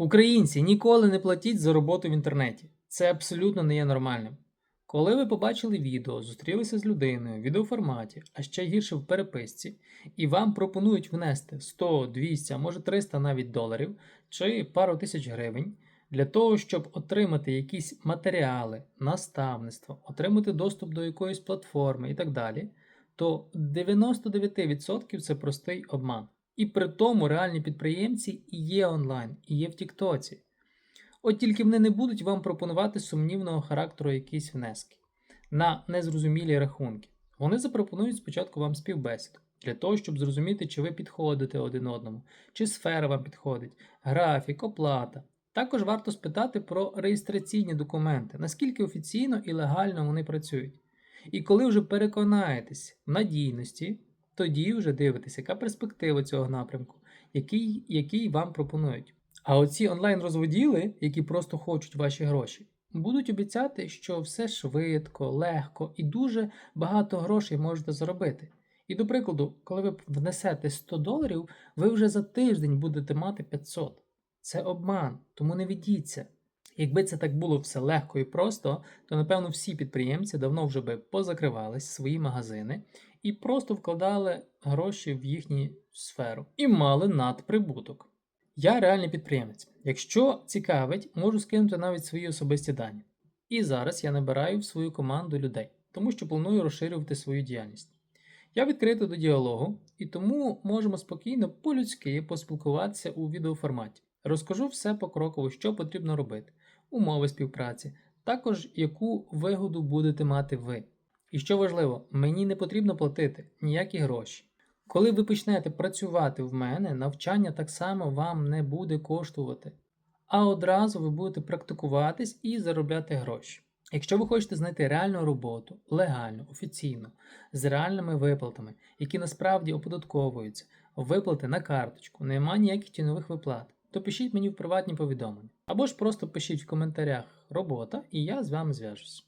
Українці, ніколи не платіть за роботу в інтернеті. Це абсолютно не є нормальним. Коли ви побачили відео, зустрілися з людиною в відеоформаті, а ще гірше в переписці, і вам пропонують внести 100, 200, а може 300 навіть доларів чи пару тисяч гривень для того, щоб отримати якісь матеріали, наставництво, отримати доступ до якоїсь платформи і так далі, то 99% це простий обман. І при тому реальні підприємці і є онлайн, і є в Тіктоці. От тільки вони не будуть вам пропонувати сумнівного характеру якісь внески на незрозумілі рахунки. Вони запропонують спочатку вам співбесіду для того, щоб зрозуміти, чи ви підходите один одному, чи сфера вам підходить, графік, оплата. Також варто спитати про реєстраційні документи, наскільки офіційно і легально вони працюють. І коли вже переконаєтесь в надійності, тоді вже дивитесь, яка перспектива цього напрямку, який, який вам пропонують. А оці онлайн-розводіли, які просто хочуть ваші гроші, будуть обіцяти, що все швидко, легко і дуже багато грошей можете заробити. І до прикладу, коли ви внесете 100 доларів, ви вже за тиждень будете мати 500. Це обман, тому не ведіться. Якби це так було все легко і просто, то напевно всі підприємці давно вже би позакривались свої магазини і просто вкладали гроші в їхню сферу і мали надприбуток. Я реальний підприємець. Якщо цікавить, можу скинути навіть свої особисті дані. І зараз я набираю в свою команду людей, тому що планую розширювати свою діяльність. Я відкритий до діалогу, і тому можемо спокійно по-людськи поспілкуватися у відеоформаті. Розкажу все покроково, що потрібно робити, умови співпраці, також яку вигоду будете мати ви. І що важливо, мені не потрібно платити ніякі гроші. Коли ви почнете працювати в мене, навчання так само вам не буде коштувати, а одразу ви будете практикуватись і заробляти гроші. Якщо ви хочете знайти реальну роботу, легальну, офіційну, з реальними виплатами, які насправді оподатковуються, виплати на карточку, нема ніяких тінових виплат, то пишіть мені в приватні повідомлення. Або ж просто пишіть в коментарях робота, і я з вами зв'яжусь.